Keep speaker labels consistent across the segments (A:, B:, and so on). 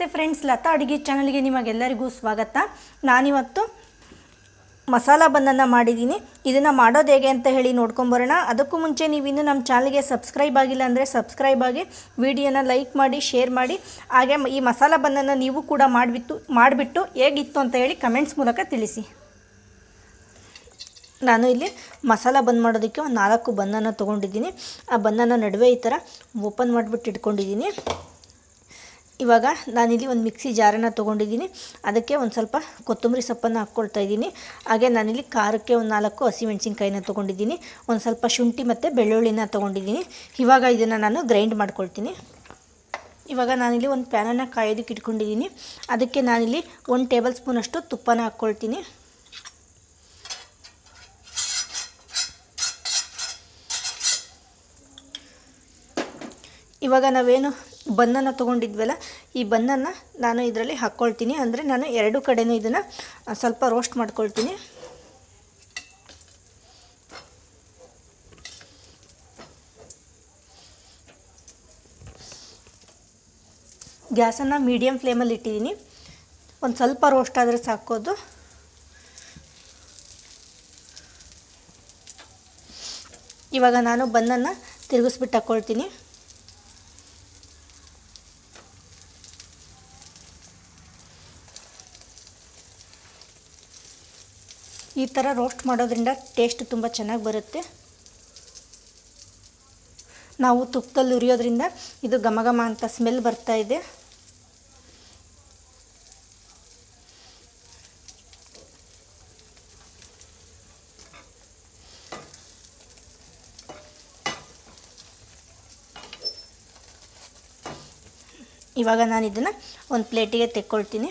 A: ನಮಸ್ತೆ ಫ್ರೆಂಡ್ಸ್ ಲತಾ ಅಡುಗೆ ಚಾನಲ್ಗೆ ನಿಮಗೆಲ್ಲರಿಗೂ ಸ್ವಾಗತ. ನಾನಿವತ್ತು ಮಸಾಲ ಬಂದನ್ನು ಮಾಡಿದ್ದೀನಿ. ಇದನ್ನು ಮಾಡೋದು ಹೇಗೆ ಅಂತ ಹೇಳಿ ನೋಡ್ಕೊಂಬರೋಣ ಅದಕ್ಕೂ ಮುಂಚೆ ನೀವು ಇನ್ನೂ ನಮ್ಮ ಚಾನಲ್ಗೆ ಸಬ್ಸ್ಕ್ರೈಬ್ ಆಗಿಲ್ಲ ಅಂದರೆ ಸಬ್ಸ್ಕ್ರೈಬ್ ಆಗಿ ವಿಡಿಯೋನ ಲೈಕ್ ಮಾಡಿ ಶೇರ್ ಮಾಡಿ. ಹಾಗೆ ಈ ಮಸಾಲ ಬಂದನ್ನು ನೀವು ಕೂಡ ಮಾಡಿಬಿಟ್ಟು ಮಾಡಿಬಿಟ್ಟು ಹೇಗಿತ್ತು ಅಂತ ಹೇಳಿ ಕಮೆಂಟ್ಸ್ ಮೂಲಕ ತಿಳಿಸಿ. ನಾನು ಇಲ್ಲಿ ಮಸಾಲ ಬಂದ್ ಮಾಡೋದಕ್ಕೆ ಒಂದು ನಾಲ್ಕು ಬನ್ನನ್ನು ತೊಗೊಂಡಿದ್ದೀನಿ. ಆ ಬನ್ನನ್ನು ನಡುವೆ ಈ ಥರ ಓಪನ್ ಮಾಡಿಬಿಟ್ಟು ಇಟ್ಕೊಂಡಿದ್ದೀನಿ. ಇವಾಗ ನಾನಿಲ್ಲಿ ಒಂದು ಮಿಕ್ಸಿ ಜಾರನ್ನ ತೊಗೊಂಡಿದ್ದೀನಿ. ಅದಕ್ಕೆ ಒಂದು ಸ್ವಲ್ಪ ಕೊತ್ತಂಬರಿ ಸೊಪ್ಪನ್ನು ಹಾಕ್ಕೊಳ್ತಾ ಇದ್ದೀನಿ. ಹಾಗೆ ನಾನಿಲ್ಲಿ ಖಾರಕ್ಕೆ ಒಂದು ನಾಲ್ಕು ಹಸಿಮೆಣ್ಸಿನ್ಕಾಯಿನ ತೊಗೊಂಡಿದ್ದೀನಿ. ಒಂದು ಸ್ವಲ್ಪ ಶುಂಠಿ ಮತ್ತು ಬೆಳ್ಳುಳ್ಳಿನ ತೊಗೊಂಡಿದ್ದೀನಿ. ಇವಾಗ ಇದನ್ನು ನಾನು ಗ್ರೈಂಡ್ ಮಾಡ್ಕೊಳ್ತೀನಿ. ಇವಾಗ ನಾನಿಲ್ಲಿ ಒಂದು ಪ್ಯಾನನ್ನು ಕಾಯೋದಕ್ಕೆ ಇಟ್ಕೊಂಡಿದ್ದೀನಿ. ಅದಕ್ಕೆ ನಾನಿಲ್ಲಿ ಒಂದು ಟೇಬಲ್ ಸ್ಪೂನಷ್ಟು ತುಪ್ಪನ ಹಾಕ್ಕೊಳ್ತೀನಿ. ಇವಾಗ ನಾವೇನು ಬನ್ನನ್ನು ತೊಗೊಂಡಿದ್ವಲ್ಲ, ಈ ಬನ್ನನ್ನು ನಾನು ಇದರಲ್ಲಿ ಹಾಕ್ಕೊಳ್ತೀನಿ ಅಂದರೆ ನಾನು ಎರಡು ಕಡೆನೂ ಇದನ್ನು ಸ್ವಲ್ಪ ರೋಸ್ಟ್ ಮಾಡ್ಕೊಳ್ತೀನಿ. ಗ್ಯಾಸನ್ನು ಮೀಡಿಯಮ್ ಫ್ಲೇಮಲ್ಲಿ ಇಟ್ಟಿದ್ದೀನಿ. ಒಂದು ಸ್ವಲ್ಪ ರೋಸ್ಟ್ ಆದರೆ ಸಾಕೋದು. ಇವಾಗ ನಾನು ಬನ್ನನ್ನು ತಿರುಗಿಸ್ಬಿಟ್ಟು ಹಾಕ್ಕೊಳ್ತೀನಿ ಈ ಥರ ರೋಸ್ಟ್ ಮಾಡೋದ್ರಿಂದ ಟೇಸ್ಟ್ ತುಂಬ ಚೆನ್ನಾಗಿ ಬರುತ್ತೆ. ನಾವು ತುಪ್ಪದಲ್ಲಿ ಉರಿಯೋದ್ರಿಂದ ಇದು ಘಮ ಘಮ ಅಂತ ಸ್ಮೆಲ್ ಬರ್ತಾ ಇದೆ. ಇವಾಗ ನಾನು ಇದನ್ನು ಒಂದು ಪ್ಲೇಟಿಗೆ ತೆಕ್ಕೊಳ್ತೀನಿ.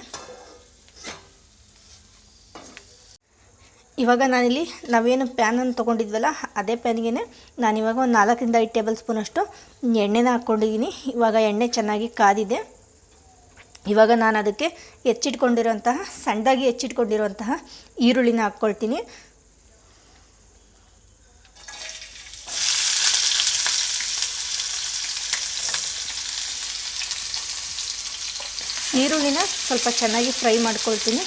A: ಇವಾಗ ನಾನಿಲ್ಲಿ ನಾವೇನು ಪ್ಯಾನನ್ನು ತೊಗೊಂಡಿದ್ವಲ್ಲ, ಅದೇ ಪ್ಯಾನಿಗೆ ನಾನಿವಾಗ ಒಂದು ನಾಲ್ಕರಿಂದ ಐದು ಟೇಬಲ್ ಸ್ಪೂನಷ್ಟು ಎಣ್ಣೆನ ಹಾಕ್ಕೊಂಡಿದ್ದೀನಿ ಇವಾಗ ಎಣ್ಣೆ ಚೆನ್ನಾಗಿ ಕಾದಿದೆ. ಇವಾಗ ನಾನು ಅದಕ್ಕೆ ಹೆಚ್ಚಿಟ್ಕೊಂಡಿರುವಂತಹ, ಸಣ್ಣದಾಗಿ ಹೆಚ್ಚಿಟ್ಕೊಂಡಿರುವಂತಹ ಈರುಳ್ಳಿನ ಹಾಕ್ಕೊಳ್ತೀನಿ. ಈರುಳ್ಳಿನ ಸ್ವಲ್ಪ ಚೆನ್ನಾಗಿ ಫ್ರೈ ಮಾಡ್ಕೊಳ್ತೀನಿ.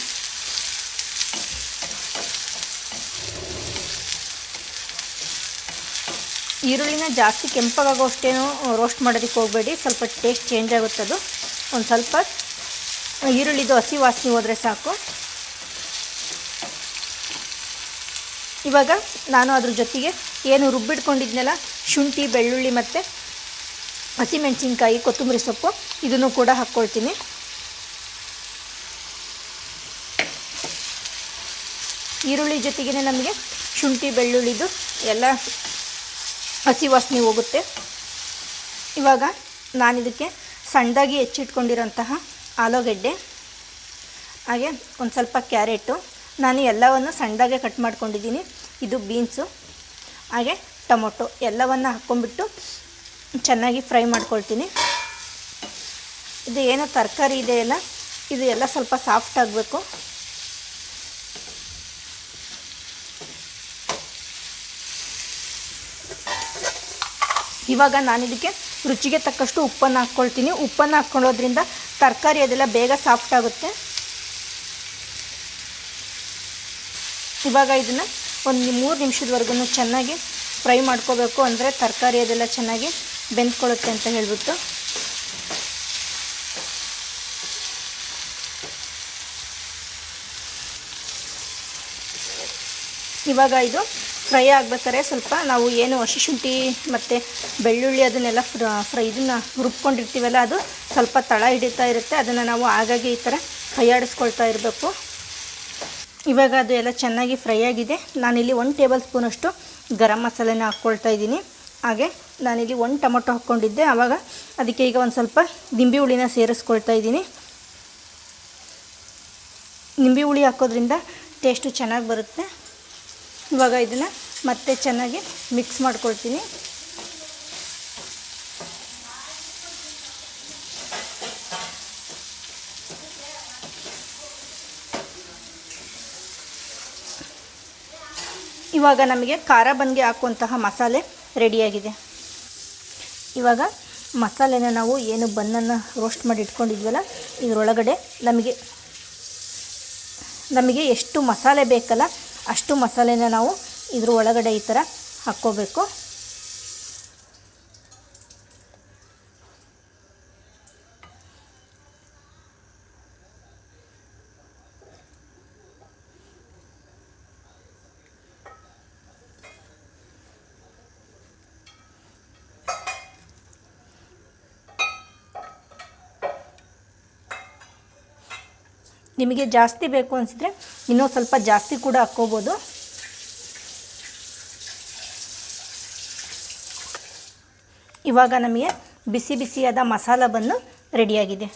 A: ಈರುಳ್ಳಿನ ಜಾಸ್ತಿ ಕೆಂಪಗಾಗೋ ಅಷ್ಟೇನೂ ರೋಸ್ಟ್ ಮಾಡೋದಕ್ಕೆ ಹೋಗಬೇಡಿ. ಸ್ವಲ್ಪ ಟೇಸ್ಟ್ ಚೇಂಜ್ ಆಗುತ್ತದು ಒಂದು ಸ್ವಲ್ಪ ಈರುಳ್ಳಿದು ಹಸಿ ವಾಸನೆ ಹೋದರೆ ಸಾಕು. ಇವಾಗ ನಾನು ಅದ್ರ ಜೊತೆಗೆ ಏನು ರುಬ್ಬಿಟ್ಕೊಂಡಿದ್ನಲ್ಲ, ಶುಂಠಿ, ಬೆಳ್ಳುಳ್ಳಿ ಮತ್ತು ಹಸಿಮೆಣಸಿನ್ಕಾಯಿ, ಕೊತ್ತಂಬರಿ ಸೊಪ್ಪು, ಇದನ್ನು ಕೂಡ ಹಾಕ್ಕೊಳ್ತೀನಿ. ಈರುಳ್ಳಿ ಜೊತೆಗೇ ನಮಗೆ ಶುಂಠಿ, ಬೆಳ್ಳುಳ್ಳಿದು ಎಲ್ಲ ಹಸಿ ವಾಸನೆ ಹೋಗುತ್ತೆ. ಇವಾಗ ನಾನಿದಕ್ಕೆ ಸಣ್ಣದಾಗಿ ಹೆಚ್ಚಿಟ್ಕೊಂಡಿರೋಂತಹ ಆಲೂಗಡ್ಡೆ, ಹಾಗೆ ಒಂದು ಸ್ವಲ್ಪ ಕ್ಯಾರೆಟು. ನಾನು ಎಲ್ಲವನ್ನು ಸಣ್ಣದಾಗೆ ಕಟ್ ಮಾಡ್ಕೊಂಡಿದ್ದೀನಿ. ಇದು ಬೀನ್ಸು, ಹಾಗೆ ಟೊಮೊಟೊ ಎಲ್ಲವನ್ನು ಹಾಕ್ಕೊಂಡ್ಬಿಟ್ಟು ಚೆನ್ನಾಗಿ ಫ್ರೈ ಮಾಡ್ಕೊಳ್ತೀನಿ. ಇದು ಏನೋ ತರಕಾರಿ ಇದೆಯಲ್ಲ, ಇದು ಎಲ್ಲ ಸ್ವಲ್ಪ ಸಾಫ್ಟ್ ಆಗಬೇಕು. ಇವಾಗ ನಾನು ಇದಕ್ಕೆ ರುಚಿಗೆ ತಕ್ಕಷ್ಟು ಉಪ್ಪನ್ನು ಹಾಕ್ಕೊಳ್ತೀನಿ. ಉಪ್ಪನ್ನು ಹಾಕ್ಕೊಳ್ಳೋದ್ರಿಂದ ತರಕಾರಿ ಅದೆಲ್ಲ ಬೇಗ ಸಾಫ್ಟ್ ಆಗುತ್ತೆ. ಇವಾಗ ಇದನ್ನು ಒಂದು ಮೂರು ನಿಮಿಷದವರೆಗೂ ಚೆನ್ನಾಗಿ ಫ್ರೈ ಮಾಡ್ಕೋಬೇಕು ಅಂದರೆ ತರಕಾರಿ ಅದೆಲ್ಲ ಚೆನ್ನಾಗಿ ಬೆಂದ್ಕೊಳ್ಳುತ್ತೆ ಅಂತ ಹೇಳ್ಬಿಟ್ಟು. ಇವಾಗ ಇದು ಫ್ರೈ ಆಗ್ಬೇಕಾದ್ರೆ ಸ್ವಲ್ಪ ನಾವು ಏನು ಹಸಿ ಶುಂಠಿ ಮತ್ತು ಬೆಳ್ಳುಳ್ಳಿ ಅದನ್ನೆಲ್ಲ ಫ್ರೈ ಇದನ್ನು ರುಬ್ಕೊಂಡಿರ್ತೀವಲ್ಲ ಅದು ಸ್ವಲ್ಪ ತಳ ಹಿಡಿತಾ ಇರುತ್ತೆ. ಅದನ್ನು ನಾವು ಹಾಗಾಗಿ ಈ ಥರ ಕೈಯಾಡಿಸ್ಕೊಳ್ತಾ ಇರಬೇಕು. ಇವಾಗ ಅದು ಎಲ್ಲ ಚೆನ್ನಾಗಿ ಫ್ರೈ ಆಗಿದೆ. ನಾನಿಲ್ಲಿ ಒಂದು ಟೇಬಲ್ ಸ್ಪೂನಷ್ಟು ಗರಂ ಮಸಾಲೆನ ಹಾಕ್ಕೊಳ್ತಾ ಇದ್ದೀನಿ. ಹಾಗೆ ನಾನಿಲ್ಲಿ ಒಂದು ಟೊಮೊಟೊ ಹಾಕ್ಕೊಂಡಿದ್ದೆ. ಆವಾಗ ಅದಕ್ಕೆ ಈಗ ಒಂದು ಸ್ವಲ್ಪ ನಿಂಬೆ ಹುಳಿನ ಸೇರಿಸ್ಕೊಳ್ತಾ ಇದ್ದೀನಿ. ನಿಂಬೆ ಹುಳಿ ಹಾಕೋದ್ರಿಂದ ಟೇಸ್ಟು ಚೆನ್ನಾಗಿ ಬರುತ್ತೆ. ಇವಾಗ ಇದನ್ನು ಮತ್ತೆ ಚೆನ್ನಾಗಿ ಮಿಕ್ಸ್ ಮಾಡ್ಕೊಳ್ತೀನಿ. ಇವಾಗ ನಮಗೆ ಖಾರ ಬನ್ಗೆ ಹಾಕುವಂತಹ ಮಸಾಲೆ ರೆಡಿಯಾಗಿದೆ. ಇವಾಗ ಮಸಾಲೆನ ನಾವು ಏನು ಬನ್ನನ್ನು ರೋಸ್ಟ್ ಮಾಡಿ ಇಟ್ಕೊಂಡಿದ್ವಲ್ಲ, ಇದರೊಳಗಡೆ ನಮಗೆ ನಮಗೆ ಎಷ್ಟು ಮಸಾಲೆ ಬೇಕಲ್ಲ ಅಷ್ಟು ಮಸಾಲೆನ ನಾವು ಇದ್ರ ಒಳಗಡೆ ಈ ಥರ ಹಾಕ್ಕೋಬೇಕು. ನಿಮಗೆ ಜಾಸ್ತಿ ಬೇಕು ಅನಿಸಿದ್ರೆ ಇನ್ನೂ ಸ್ವಲ್ಪ ಜಾಸ್ತಿ ಕೂಡ ಹಾಕ್ಕೋಬೋದು. ಇವಾಗ ನಮಗೆ ಬಿಸಿ ಬಿಸಿಯಾದ ಮಸಾಲ ಬಂದು ರೆಡಿಯಾಗಿದೆ.